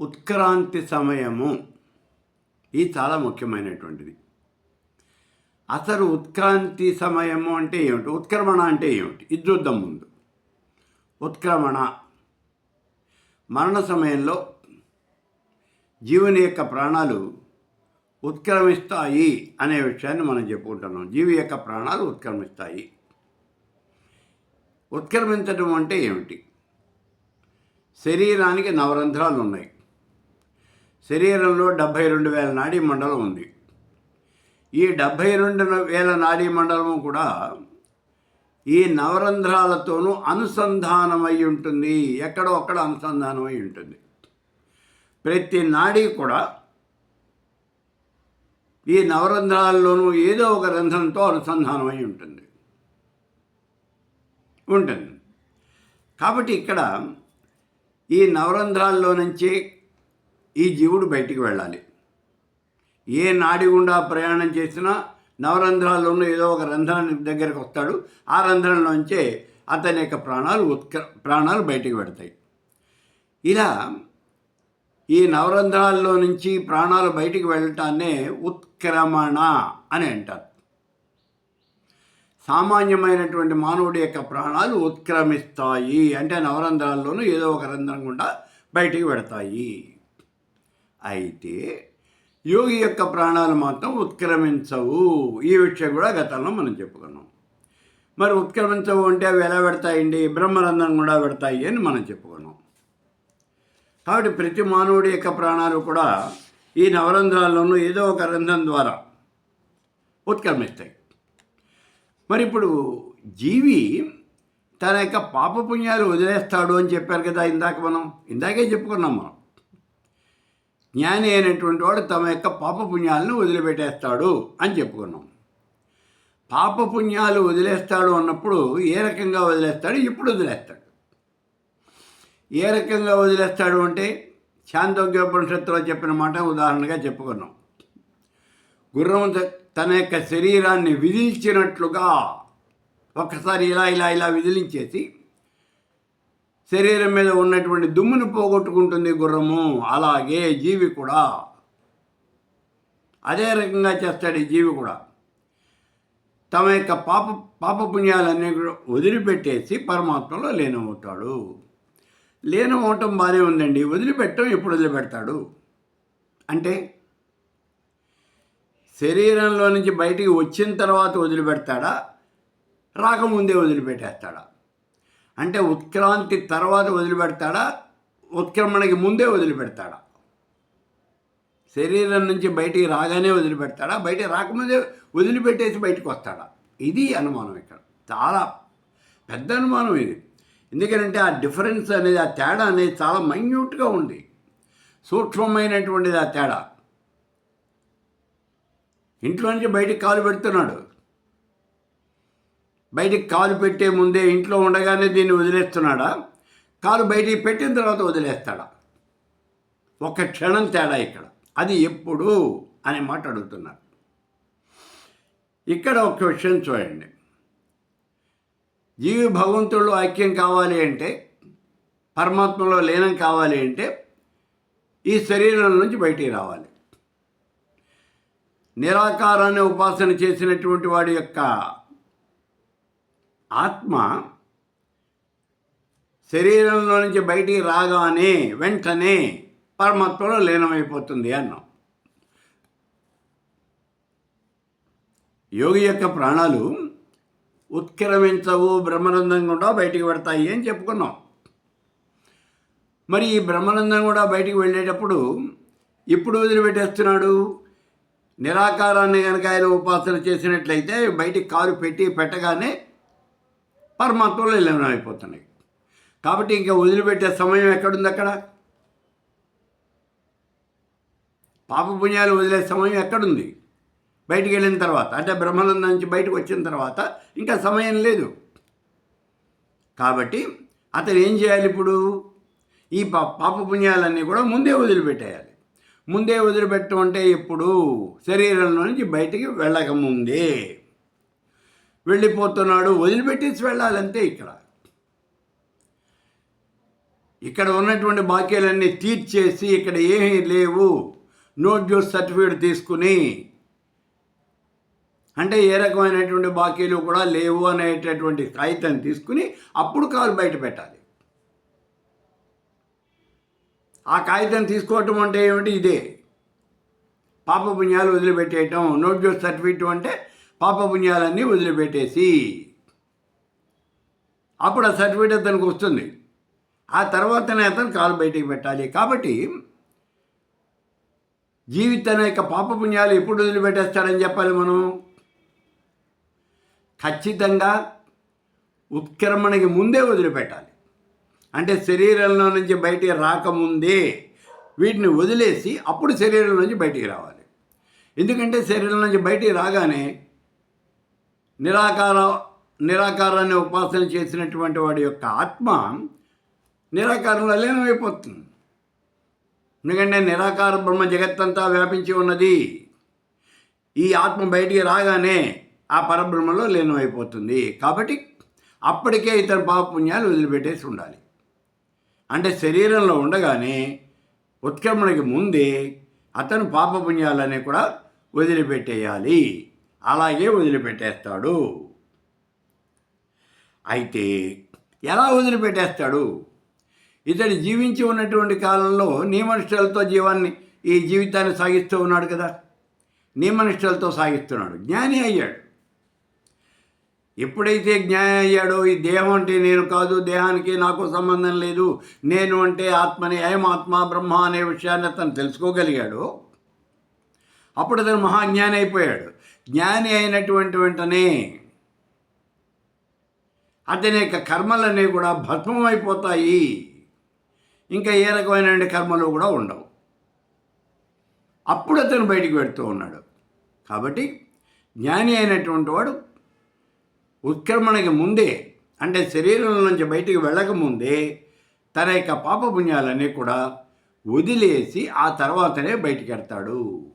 ఉత్క్రాంతి సమయము. ఇది చాలా ముఖ్యమైనటువంటిది. అసలు ఉత్క్రాంతి సమయము అంటే ఏమిటి? ఉత్క్రమణ అంటే ఏమిటి? ఇది చూద్దాం ముందు. ఉత్క్రమణ. మరణ సమయంలో జీవుని యొక్క ప్రాణాలు ఉత్క్రమిస్తాయి అనే విషయాన్ని మనం చెప్పుకుంటున్నాం. జీవి యొక్క ప్రాణాలు ఉత్క్రమిస్తాయి. ఉత్క్రమించడం అంటే ఏమిటి? శరీరానికి నవరంధ్రాలు ఉన్నాయి. శరీరంలో డెబ్భై రెండు వేల నాడీ మండలం ఉంది. ఈ డెబ్భై రెండు వేల నాడీ మండలం కూడా ఈ నవరంధ్రాలతోనూ అనుసంధానమై ఉంటుంది. ఎక్కడో అక్కడ అనుసంధానమై ఉంటుంది. ప్రతి నాడీ కూడా ఈ నవరంధ్రాల్లోనూ ఏదో ఒక రంధ్రంతో అనుసంధానమై ఉంటుంది. ఉంటుంది. కాబట్టి ఇక్కడ ఈ నవరంధ్రాల్లో నుంచి ఈ జీవుడు బయటికి వెళ్ళాలి. ఏ నాడి గుండా ప్రయాణం చేసినా నవరంధ్రాల్లోనూ ఏదో ఒక రంధ్రాన్ని దగ్గరికి వస్తాడు. ఆ రంధ్రంలోంచే అతని యొక్క ప్రాణాలు ఉత్క ప్రాణాలు బయటికి పెడతాయి ఇలా ఈ నవరంధ్రాల్లో నుంచి ప్రాణాలు బయటికి వెళ్ళటాన్నే ఉత్క్రమణ అని అంటారు. సామాన్యమైనటువంటి మానవుడి యొక్క ప్రాణాలు ఉత్క్రమిస్తాయి అంటే నవరంధ్రాల్లోనూ ఏదో ఒక రంధ్రం గుండా బయటికి పెడతాయి అయితే యోగి యొక్క ప్రాణాలు మాత్రం ఉత్క్రమించవు. ఈ విషయం కూడా గతంలో మనం చెప్పుకున్నాం. మరి ఉత్క్రమించవు అంటే అవి ఎలా పెడతాయండి? బ్రహ్మరంధ్రం కూడా పెడతాయి అని మనం చెప్పుకున్నాం. కాబట్టి ప్రతి మానవుడి యొక్క ప్రాణాలు కూడా ఈ నవరంధ్రాల్లోనూ ఏదో ఒక రంధ్రం ద్వారా ఉత్క్రమిస్తాయి. మరి ఇప్పుడు జీవి తన యొక్క పాపపుణ్యాలు వదిలేస్తాడు అని చెప్పారు కదా ఇందాక మనం. ఇందాకే చెప్పుకున్నాం మనం. జ్ఞాని అయినటువంటి వాడు తమ యొక్క పాపపుణ్యాలను వదిలిపెట్టేస్తాడు అని చెప్పుకున్నాం. పాపపుణ్యాలు వదిలేస్తాడు అన్నప్పుడు ఏ రకంగా వదిలేస్తాడు? ఇప్పుడు వదిలేస్తాడు. ఏ రకంగా వదిలేస్తాడు అంటే శాంతోగ్యోపనిషత్తులో చెప్పిన మాట ఉదాహరణగా చెప్పుకున్నాం. గుర్రం త- తన యొక్క శరీరాన్ని విధించినట్లుగా ఒక్కసారి ఇలా ఇలా ఇలా విదిలించేసి శరీరం మీద ఉన్నటువంటి దుమ్మును పోగొట్టుకుంటుంది గుర్రము. అలాగే జీవి కూడా. అదే రకంగా చేస్తాడు ఈ జీవి కూడా. తమ యొక్క పాప పాపపుణ్యాలన్నీ కూడా వదిలిపెట్టేసి పరమాత్మలో లీనమవుతాడు. లీనమవటం బాగానే ఉందండి. వదిలిపెట్టడం ఎప్పుడు వదిలిపెడతాడు? అంటే శరీరంలో నుంచి బయటికి వచ్చిన తర్వాత వదిలిపెడతాడా? రాకముందే వదిలిపెట్టేస్తాడా? అంటే ఉత్క్రాంతి తర్వాత వదిలిపెడతాడా? ఉత్క్రమణకి ముందే వదిలిపెడతాడా? శరీరం నుంచి బయటికి రాగానే వదిలిపెడతాడా? బయట రాకముందే వదిలిపెట్టేసి బయటకు వస్తాడా? ఇది అనుమానం ఇక్కడ. చాలా పెద్ద అనుమానం ఇది. ఎందుకంటే ఆ డిఫరెన్స్ అనేది ఆ తేడా అనేది చాలా మైన్యూట్గా ఉంది. సూక్ష్మమైనటువంటిది ఆ తేడా. ఇంట్లో నుంచి బయటికి కాలు పెడుతున్నాడు. బయటికి కాలు పెట్టే ముందే ఇంట్లో ఉండగానే దీన్ని వదిలేస్తున్నాడా? కాలు బయటికి పెట్టిన తర్వాత వదిలేస్తాడా? ఒక క్షణం తేడా ఇక్కడ. అది ఎప్పుడు అనే మాట అడుగుతున్నారు. ఇక్కడ ఒక విషయం చూడండి. జీవి భగవంతుడు ఐక్యం కావాలి అంటే పరమాత్మలో లీనం కావాలి అంటే ఈ శరీరం నుంచి బయటికి రావాలి. నిరాకారాన్ని ఉపాసన చేసినటువంటి వాడి యొక్క ఆత్మ శరీరంలో నుంచి బయటికి రాగానే వెంటనే పరమాత్మలో లీనమైపోతుంది అన్నాం. యోగి యొక్క ప్రాణాలు ఉత్క్రమించవు బ్రహ్మరంధం కూడా బయటికి పెడతాయి అని చెప్పుకున్నాం. మరి ఈ బ్రహ్మనందం కూడా బయటికి వెళ్ళేటప్పుడు ఇప్పుడు వదిలిపెట్టేస్తున్నాడు? నిరాకారాన్ని కనుక ఆయన ఉపాసన చేసినట్లయితే బయటికి కారు పెట్టి పెట్టగానే పరమాత్మలో లీనం అయిపోతున్నాయి కాబట్టి ఇంకా వదిలిపెట్టే సమయం ఎక్కడుంది అక్కడ? పాపపుణ్యాలు వదిలే సమయం ఎక్కడుంది? బయటికి వెళ్ళిన తర్వాత అంటే బ్రహ్మానందం నుంచి బయటకు వచ్చిన తర్వాత ఇంకా సమయం లేదు. కాబట్టి అతను ఏం చేయాలి ఇప్పుడు? ఈ పా పాపపుణ్యాలన్నీ కూడా ముందే వదిలిపెట్టేయాలి. ముందే వదిలిపెట్టడం అంటే ఎప్పుడు? శరీరంలో నుంచి బయటికి వెళ్ళకముందే. వెళ్ళిపోతున్నాడు వదిలిపెట్టేసి వెళ్ళాలంతే ఇక్కడ. ఇక్కడ ఉన్నటువంటి బాకీలన్నీ తీర్చేసి ఇక్కడ ఏమీ లేవు. నోట్ జ్యూస్ సర్టిఫికేట్ తీసుకుని అంటే ఏ రకమైనటువంటి బాకీలు కూడా లేవు అనేటటువంటి కాగితం తీసుకుని అప్పుడు కాలు బయట పెట్టాలి. ఆ కాగితం తీసుకోవటం అంటే ఏమిటి? ఇదే. పాపపుణ్యాలు వదిలిపెట్టేయటం నోట్ జ్యూస్ సర్టిఫికేట్ అంటే పాపపుణ్యాలన్నీ వదిలిపెట్టేసి అప్పుడు ఆ సర్టిఫికేట్ అతనికి వస్తుంది. ఆ తర్వాతనే అతను కాలు బయటికి పెట్టాలి. కాబట్టి జీవితం యొక్క పాపపుణ్యాలు ఎప్పుడు వదిలిపెట్టేస్తాడని చెప్పాలి మనం? ఖచ్చితంగా ఉత్క్రమణకి ముందే వదిలిపెట్టాలి. అంటే శరీరంలో నుంచి బయటికి రాకముందే వీటిని వదిలేసి అప్పుడు శరీరం నుంచి బయటికి రావాలి. ఎందుకంటే శరీరం నుంచి బయటికి రాగానే నిరాకార నిరాకారాన్ని ఉపాసన చేసినటువంటి వాడి యొక్క ఆత్మ నిరాకారంలో లీనమైపోతుంది. ఎందుకంటే నిరాకార బ్రహ్మ జగత్తంతా వ్యాపించి ఉన్నది. ఈ ఆత్మ బయటికి రాగానే ఆ పరబ్రహ్మలో లీనమైపోతుంది. కాబట్టి అప్పటికే ఇతర పాపపుణ్యాలు వదిలిపెట్టేసి ఉండాలి. అంటే శరీరంలో ఉండగానే ఉత్క్రమణకి ముందే అతను పాపపుణ్యాలన్నీ కూడా వదిలిపెట్టేయాలి. అలాగే వదిలిపెట్టేస్తాడు. అయితే ఎలా వదిలిపెట్టేస్తాడు? ఇతడు జీవించి ఉన్నటువంటి కాలంలో నియమనిష్టలతో జీవాన్ని ఈ జీవితాన్ని సాగిస్తూ ఉన్నాడు కదా? నియమనిష్టలతో సాగిస్తున్నాడు. జ్ఞాని అయ్యాడు. ఎప్పుడైతే జ్ఞాని అయ్యాడో ఈ దేహం అంటే నేను కాదు దేహానికి నాకు సంబంధం లేదు నేను అంటే ఆత్మని అయం ఆత్మ బ్రహ్మ అనే విషయాన్ని అతను తెలుసుకోగలిగాడు. అప్పుడు అతను మహాజ్ఞాని అయిపోయాడు. జ్ఞాని అయినటువంటి వెంటనే అతని యొక్క కర్మలన్నీ కూడా భస్మమైపోతాయి. అయిపోతాయి ఇంకా ఏ రకమైన కర్మలు కూడా ఉండవు. అప్పుడు అతను బయటికి పెడుతూ ఉన్నాడు. కాబట్టి జ్ఞాని అయినటువంటి వాడు ఉత్క్రమణకి ముందే అంటే శరీరం నుంచి బయటికి వెళ్ళకముందే తన యొక్క పాపపుణ్యాలన్నీ కూడా వదిలేసి ఆ తర్వాతనే బయటికి వెడతాడు